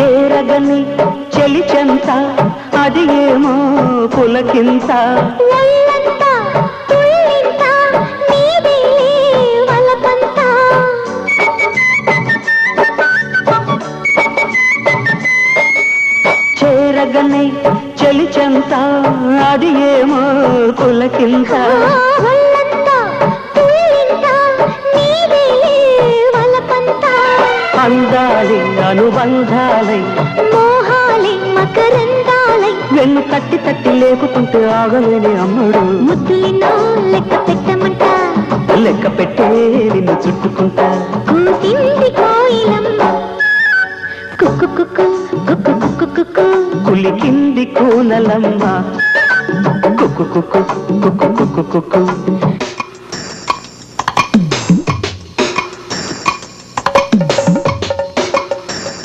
చేరగని చెలి చెంత అది ఏమో పులకింత. ఒళ్ళంతా తుళ్ళింత నీదే వలపంతా. చేరగని చెలి చెంత అది ఏమో పులకింత. అందాలి అనుబంధాలై. మోహాలే మకరందాలై. వెన్ను తట్టి తట్టి లేకుతుంటే ఆగలేని అమ్మడు. ముద్దులినో లెక్క పెట్టమంట. లెక్క పెట్టే నిన్ను చుట్టుకుంటా. కూసింది కోయిలమ్మ. కుక్కు కుక్కు కుక్కు కుక్కు కుక్కు. కులికింది కూనలమ్మ. కుక్కు కుక్కు కుక్కు కుక్కు కుక్కు.